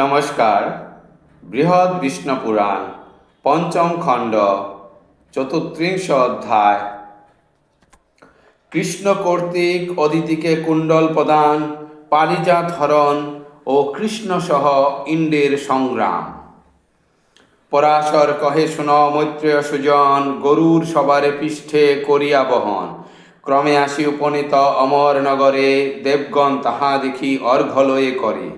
নমস্কার। বৃহৎ বিষ্ণু পুরাণ, পঞ্চম খণ্ড, চতুর্থিংশ অধ্যায়। কৃষ্ণ কর্তৃক অদিতিকে কুণ্ডল প্রদান, পারিজাত হরণ ও কৃষ্ণ সহ ইন্দ্রের সংগ্রাম। পরাশর কহে, শুন মৈত্রেয় সুজন, গরুর সবারে পৃষ্ঠে করিয়া বহন। ক্রমে আসি উপনীত অমর নগরে, দেবগণ তাহা দেখি অর্ঘলয়ে করে।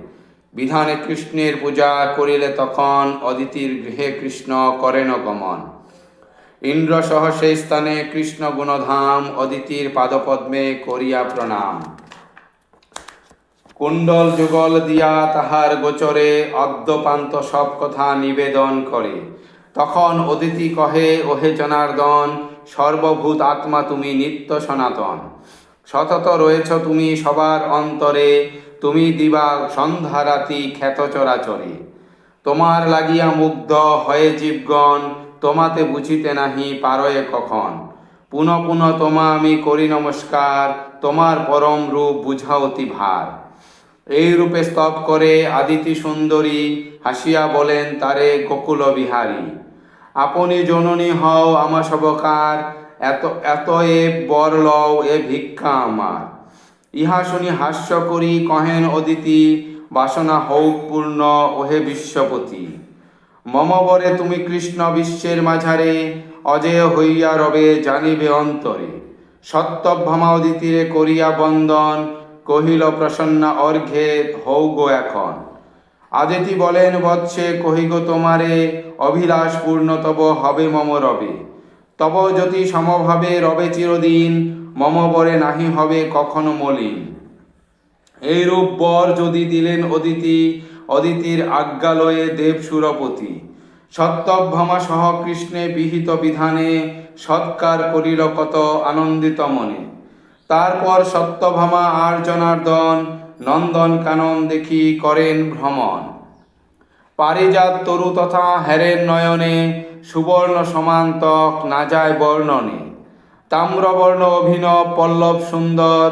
বিধানে কৃষ্ণের পূজা করিলে তখন অদিতির গৃহে কৃষ্ণ করেন গমন। ইন্দ্র সহ সেই স্থানে কৃষ্ণ গুণধাম অদিতির পাদপদ্মে করিয়া প্রণাম। কুণ্ডল যুগল দিয়া তাহার গোচরে অদ্যপান্ত সব কথা নিবেদন করে। তখন অদিতি কহে, ওহে জনার্দন, সর্বভূত আত্মা তুমি নিত্য সনাতন। সতত রয়েছ তুমি সবার অন্তরে, তুমি দিবা সন্ধ্যা রাতি খ্যাত চরাচরে। তোমার লাগিয়া মুগ্ধ হয়ে জীবগণ, তোমাতে বুঝিতে নাহি পারয়ে কখন। পুন পুন তোমা আমি করি নমস্কার, তোমার পরম রূপ বুঝা অতি ভার। এই রূপে স্তব করে আদিতি সুন্দরী হাসিয়া বলেন, তারে গোকুল বিহারী। আপনি জননী হও আমা সবকার এত এত এ বর লও এ ভিক্ষা আমার। ইহা শুনি হাস্য করি, কহেন অদিতি, বাসনা হৌক পূর্ণ, ওহে বিশ্বপতি। মম বরে তুমি কৃষ্ণ বিশ্বের মাঝারে, অজেয় হইয়া রবে জানিবে অন্তরে। সত্যভামা অদিতিরে করিয়া বন্দন, কহিল প্রসন্না অর্ঘে হৌ গো এখন। আদিতি বলেন, বৎসে কহিগো তোমারে, অভিলাষ পূর্ণ তব হবে মম রবে। তব যদি সমভাবে রবে চিরদিন, মম বরে নাহি হবে কখনো মলিন। এইরূপ বর যদি দিলেন অদিতি, অদিতির আজ্ঞালয়ে দেব সুরপতি। সত্যভ্রমা সহ কৃষ্ণে বিহিত বিধানে সৎকার করিল কত আনন্দিত মনে। তারপর সত্যভামা আর জনার্দন নন্দন কানন দেখি করেন ভ্রমণ। পারিজাত তরু তথা হেরের নয়নে সুবর্ণ সমান্তক না যায় বর্ণনে। তাম্রবর্ণ অভিনব পল্লব সুন্দর,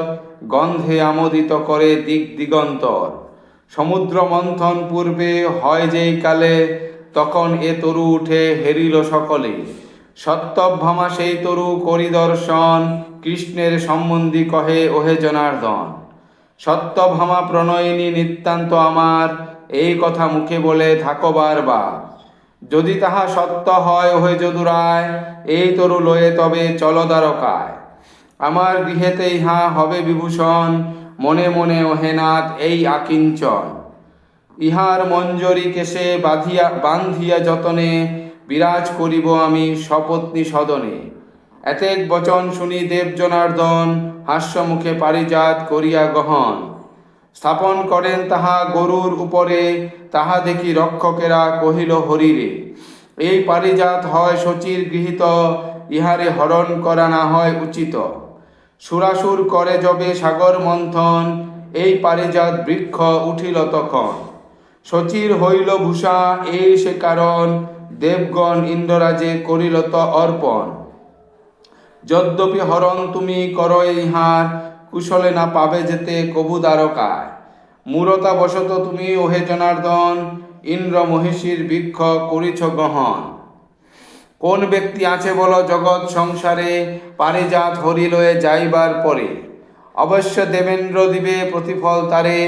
গন্ধে আমোদিত করে দিক দিগন্তর। সমুদ্র মন্থন পূর্বে হয় যেই কালে, তখন এ তরু উঠে হেরিল সকলে। সত্যভামা সেই তরু করি দর্শন কৃষ্ণের সম্বন্ধী কহে ওহে জনার্দন। সত্যভামা প্রণয়িনী নিত্যান্ত আমার এই কথা মুখে বলে থাকো বারবার। যদি তাহা সত্য হয় ওহে যদুরায়, এই তরু লয়ে তবে চলদারকায় আমার গৃহেতে ইহা হবে বিভূষণ, মনে মনে ওহেনাথ এই আকিঞ্চন। ইহার মঞ্জরি কেশে বাঁধিয়া, বান্ধিয়া যতনে, বিরাজ করিব আমি সপত্নী সদনে। এতেক বচন শুনি দেব জনার্দন হাস্যমুখে পারিজাত করিয়া গহন। স্থাপন করেন তাহা গরুর উপরে, তাহা দেখি রক্ষকেরা কহিল হরিরে এই পারিজাত হয় শচীর গৃহীত, ইহারে হরণ করা না হয় উচিত। সুরাসুর করে যবে সাগর মন্থন, এই পারিজাত বৃক্ষ উঠিল তখন। শচীর হইল ভূষা এই সে কারণ, দেবগণ ইন্দ্ররাজে করিল ত অর্পণ। যদ্যপি হরণ তুমি কর ইহার কুশলে না পাবে যেতে কবু দ্বারকায়। মূরতা বশত তুমি ওহে জনার্দন, ইন্দ্র মহিষীর বৃক্ষ করিছ গ্রহণ। কোন ব্যক্তি আছে বল জগৎ সংসারে, পারিজাত হরিলয়ে যাইবার পরে? অবশ্য দেবেন্দ্র দিবে প্রতিফল তারে,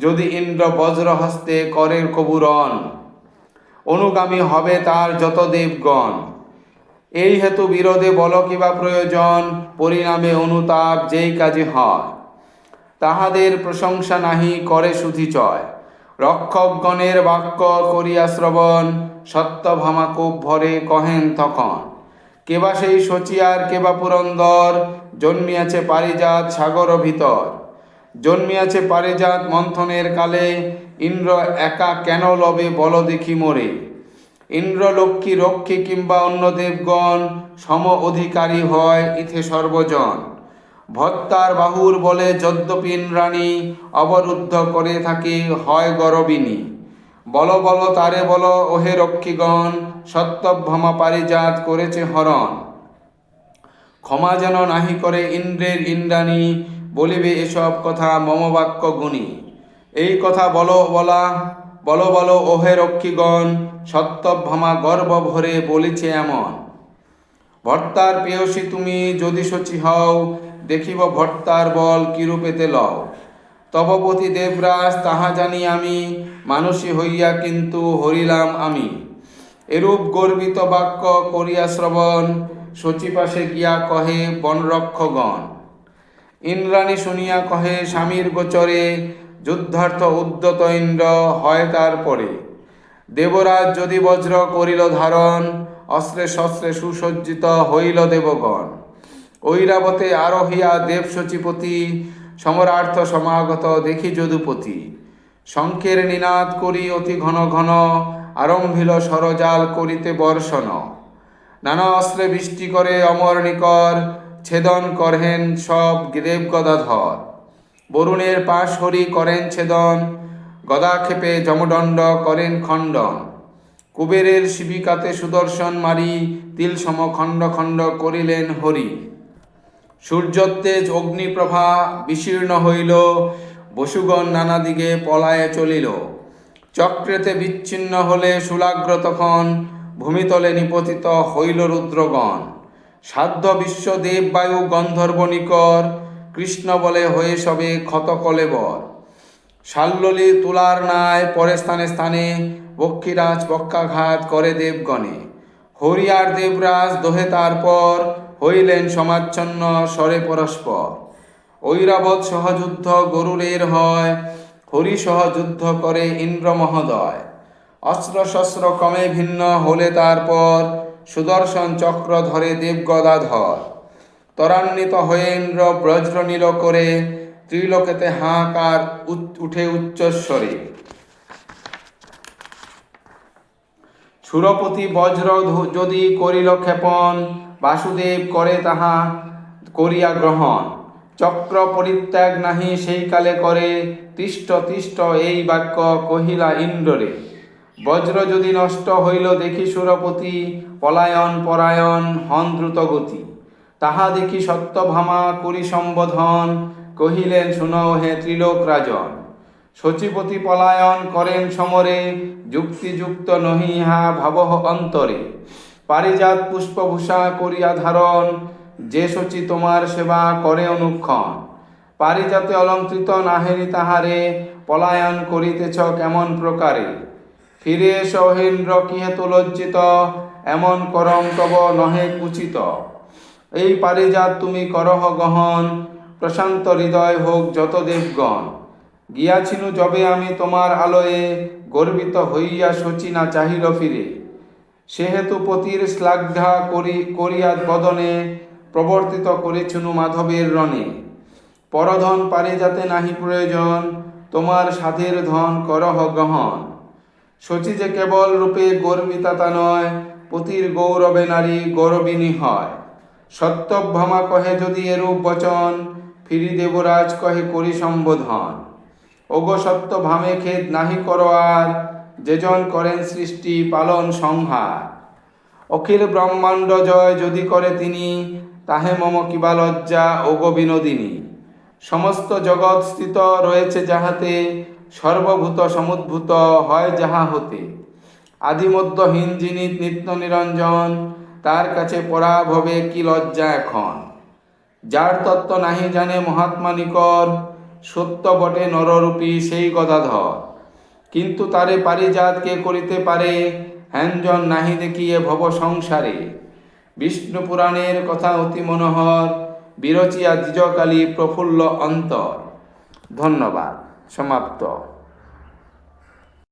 যদি ইন্দ্র বজ্র হস্তে করে কবুরন অনুগামী হবে তার যত দেবগণ। এই হেতু বিরোধে বল কিবা প্রয়োজন, পরিণামে অনুতাপ যেই কাজে হয়। তাহাদের প্রশংসা নাহি করে সুধিচয় রক্ষকগণের বাক্য করিয়া শ্রবণ সত্যভামা খুব ভরে কহেন তখন। কেবা সেই শচিয়ার, কেবা পুরন্দর, জন্মিয়াছে পারিজাত সাগর ভিতর। জন্মিয়াছে পারিজাত মন্থনের কালে ইন্দ্র একা কেন লবে বল দেখি মোরে? ইন্দ্র লক্ষ্মী রক্ষী কিংবা অন্য দেবগণ সম অধিকারী হয় ইথে সর্বজন। ভত্তার বাহুর বলে যদ্যপি ইন্দ্রাণী অবরুদ্ধ করে থাকে, হয় গরবিনী। বল বল, তারে বল, ওহে রক্ষীগণ, সত্যভ্রমা পারিজাত করেছে হরণ। ক্ষমা যেন নাহি করে ইন্দ্রের ইন্দ্রাণী, বলিবে এসব কথা মমবাক্য গুণী। এই কথা বলো, বলা বল বল, ওহে রক্ষীগণ, সত্যভামা গর্ব ভরে বলিছে এমন। ভর্তার পেয়সী তুমি যদি সচি হও, দেখিব ভর্তার বল কিরূপেতে লও। তবপতি দেবরাজ তাহা জানি আমি মানুষী হইয়া কিন্তু হরিলাম আমি। এরূপ গর্বিত বাক্য করিয়া শ্রবণ সচিপাশে গিয়া কহে, বনরক্ষগণ। ইন্দ্রাণী শুনিয়া কহে, স্বামীর গোচরে যুদ্ধার্থ উদ্যত ইন্দ্র হয় তারপরে। দেবরাজ যদি বজ্র করিল ধারণ, অস্ত্রে শস্ত্রে সুসজ্জিত হইল দেবগণ। ঐরাবতে আরোহিয়া দেব সচিপতি সমরার্থ সমাগত দেখি যদুপতি। শঙ্কের নিনাদ করি অতি ঘন ঘন, আরম্ভিল সরজাল করিতে বর্ষণ। নানা অস্ত্রে বৃষ্টি করে অমর নিকর, ছেদন করহেন সব দেব গদাধর বরুণের পাশ হরি করেন ছেদন, গদাক্ষেপে যমদণ্ড করেন খণ্ডন। কুবেরের শিবিকাতে সুদর্শন মারি তিল সম খণ্ড খণ্ড করিলেন হরি। সূর্যত্তেজ অগ্নিপ্রভা বিশীর্ণ হইল, বসুগণ নানা দিকে পলায়ে চলিল। চক্রেতে বিচ্ছিন্ন হলে শুলাগ্র তখন ভূমিতলে নিপতিত হইল রুদ্রগণ। সাধ্য বিশ্ব দেব বায়ু গন্ধর্ব নিকর কৃষ্ণ বলে, হয়ে সবে ক্ষত কলেবর। শাল্ললি তুলার নায় পরে স্থানে স্থানে পক্ষীরাজ পক্ষাঘাত করে দেবগণে। হরিয়ার দেবরাজ দোহে তারপর হইলেন সমাচ্ছন্ন স্বরে পরস্পর। ঐরাবত সহযুদ্ধ গরুরের হয়, হরি সহযুদ্ধ করে ইন্দ্র মহোদয় অস্ত্র শস্ত্র ক্রমে ভিন্ন হলে তারপর সুদর্শন চক্র ধরে দেবগদাধর। ত্বরান্বিত হয়ে ইন্দ্র ব্রজ্র নীল করে ত্রিলোকেতে হাহাকার উত- উঠে উচ্চস্বরে সুরপতি বজ্র যদি করিল ক্ষেপণ, বাসুদেব করে তাহা করিয়া গ্রহণ। চক্র পরিত্যাগ নাহি, সেই কালে করে, তিষ্ট তিষ্ট এই বাক্য কহিলা ইন্দ্রে বজ্র যদি নষ্ট হইল, দেখি সুরপতি, পলায়ন, পরায়ণ, হন দ্রুত গতি। তাহা দেখি সত্যভামা করি সম্বোধন, কহিলেন, শুন হে ত্রিলোক রাজন সচিপতি পলায়ন করেন সমরে, যুক্তিযুক্ত নহি ইহা ভাবহ অন্তরে। পারিজাত পুষ্পভূষা করিয়া ধারণ, যে সচি তোমার সেবা করে অনুক্ষণ। পারিজাতে অলঙ্কৃত নাহেরি তাহারে, পলায়ন করিতেছ কেমন প্রকারে? ফিরে এসো হেন্দ্র কি হেতু লজ্জিত? এমন করম তব নহে কুচিত? এই পারিজাত তুমি করহ গহন, প্রশান্ত হৃদয় হোক যত দেবগণ। গিয়াছিনু যবে আমি তোমার আলোয়ে, গর্বিত হইয়া সচি না চাহিল ফিরে। সেহেতু পতির শ্লাঘ্যা করি, করিয়া বদনে, প্রবর্তিত করেছিনু মাধবের রণে। পরধন পারে যাতে নাহি প্রয়োজন, তোমার সাধের ধন করহ গ্রহণ শচী যে কেবল রূপে গর্বিতা তা নয়, পতির গৌরবে নারী গৌরবিনী হয়। সত্যভামা কহে যদি এরূপ বচন, ফিরি দেবরাজ কহে করি সম্বোধন। ওগো সত্য ভামে খেদ নাহি করো আর যেজন করেন সৃষ্টি পালন সংহার। অখিল ব্রহ্মাণ্ড জয় যদি করে তিনি, তাহে মম কিবা লজ্জা, ওগো বিনোদিনী। সমস্ত জগৎ স্থিত রয়েছে যাহাতে, সর্বভূত সমুদ্ভূত হয় যাহা হতে। আদিমধ্যহীন যিনি নিত্য নিরঞ্জন তার কাছে পরাভবে কি লজ্জা এখন? যার তত্ত্ব নাহি জানে মহাত্মা নিকর সত্য বটে নররূপী সেই গদাধর। কিন্তু তারে পারিজাত কে করিতে পারে হ্যাঞ্জন নাহি দেখিয়ে ভব সংসারে। বিষ্ণু পুরাণের কথা অতি মনোহর, বিরচিয়া দ্বিজকালী প্রফুল্ল অন্তর। ধন্যবাদ। সমাপ্ত।